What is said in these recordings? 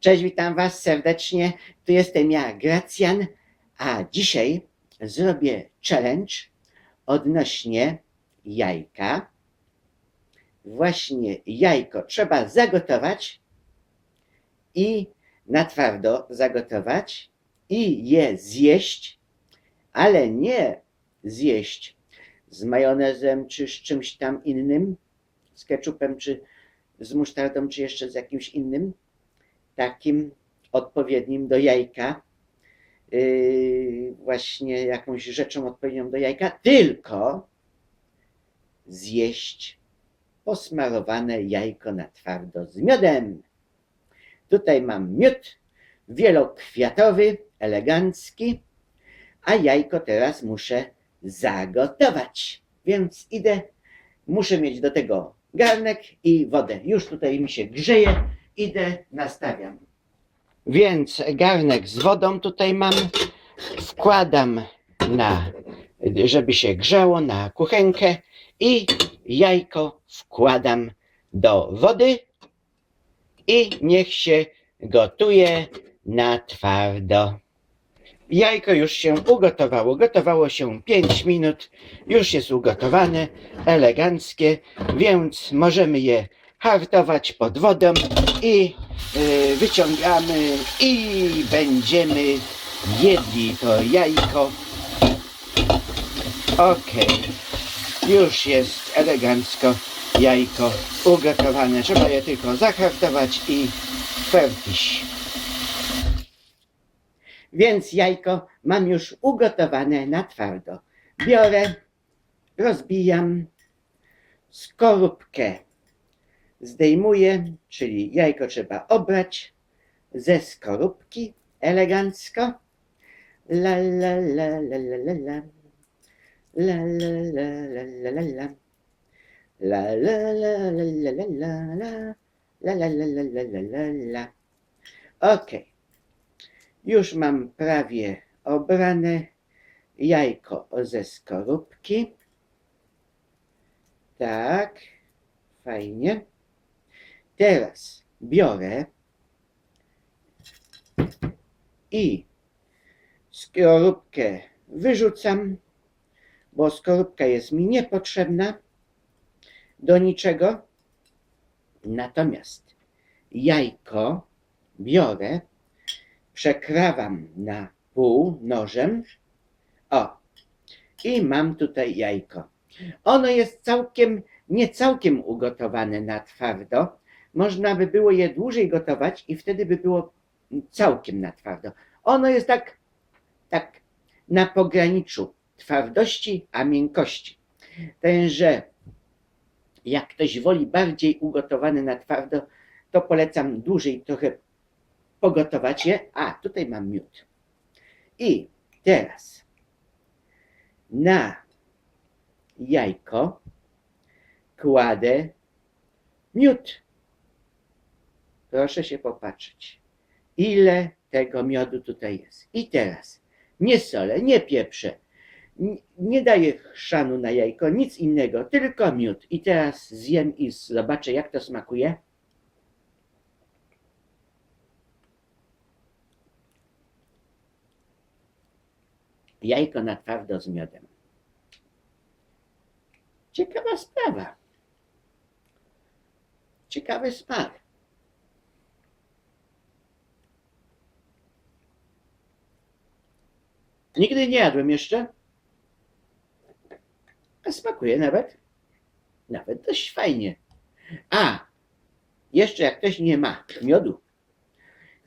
Cześć, witam Was serdecznie. Tu jestem ja, Gracjan, a dzisiaj zrobię challenge odnośnie jajka. Właśnie jajko trzeba zagotować i na twardo zagotować i je zjeść, ale nie zjeść z majonezem czy z czymś tam innym, z ketchupem czy z musztardą czy jeszcze z jakimś innym, takim odpowiednim do jajka, yy, właśnie jakąś rzeczą odpowiednią do jajka, tylko zjeść posmarowane jajko na twardo z miodem. Tutaj mam miód wielokwiatowy, elegancki, a jajko teraz muszę zagotować. Więc idę, muszę mieć do tego garnek i wodę. Już tutaj mi się grzeje, idę, nastawiam. Więc garnek z wodą tutaj mam, wkładam na, żeby się grzało, na kuchenkę i jajko wkładam do wody i niech się gotuje na twardo. Jajko już się ugotowało. Gotowało się 5 minut. Już jest ugotowane, eleganckie, więc możemy je hartować pod wodą i y, wyciągamy i będziemy jedli to jajko. Okej. Już jest elegancko jajko ugotowane. Trzeba je tylko zahartować i fertiś. Więc jajko mam już ugotowane na twardo. Biorę, rozbijam skorupkę. Zdejmuję, czyli jajko trzeba obrać ze skorupki elegancko. La la la la la la la. La la la la la la la. La la la la la la la la. La la la la la la la la. Okej. Już mam prawie obrane jajko ze skorupki. Tak, fajnie. Teraz biorę i skorupkę wyrzucam, bo skorupka jest mi niepotrzebna do niczego. Natomiast jajko biorę przekrawam na pół nożem. O, i mam tutaj jajko. Ono jest całkiem, nie całkiem ugotowane na twardo. Można by było je dłużej gotować i wtedy by było całkiem na twardo. Ono jest tak, tak na pograniczu twardości a miękkości. Tenże jak ktoś woli bardziej ugotowane na twardo, to polecam dłużej trochę pogotować je. A, tutaj mam miód. I teraz na jajko kładę miód. Proszę się popatrzeć, ile tego miodu tutaj jest. I teraz nie solę, nie pieprzę, n- nie daję chrzanu na jajko, nic innego, tylko miód. I teraz zjem i zobaczę, jak to smakuje. jajko na twardo z miodem. Ciekawa sprawa. Ciekawy smak. Nigdy nie jadłem jeszcze. A smakuje nawet. Nawet dość fajnie. A, jeszcze jak ktoś nie ma miodu,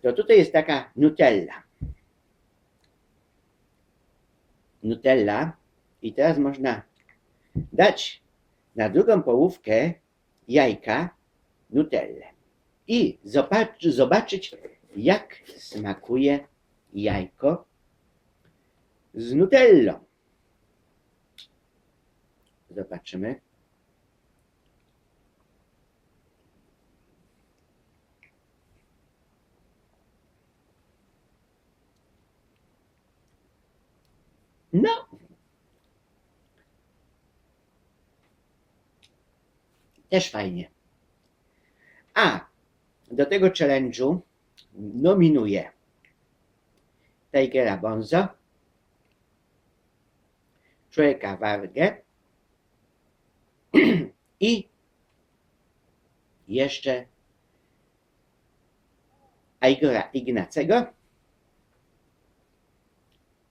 to tutaj jest taka Nutella. Nutella i teraz można dać na drugą połówkę jajka Nutellę i zobacz, zobaczyć, jak smakuje jajko z Nutellą. Zobaczymy. No. Też fajnie. A do tego challenge'u nominuję Tigera Bonzo, Człowieka Wargę i jeszcze Igora Ignacego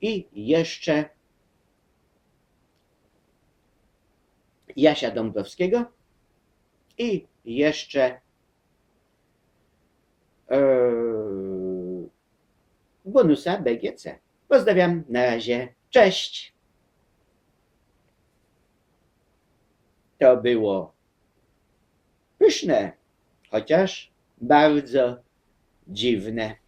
i jeszcze Jasia Dąbrowskiego i jeszcze e, bonusa BGC. Pozdrawiam, na razie, cześć. To było pyszne, chociaż bardzo dziwne.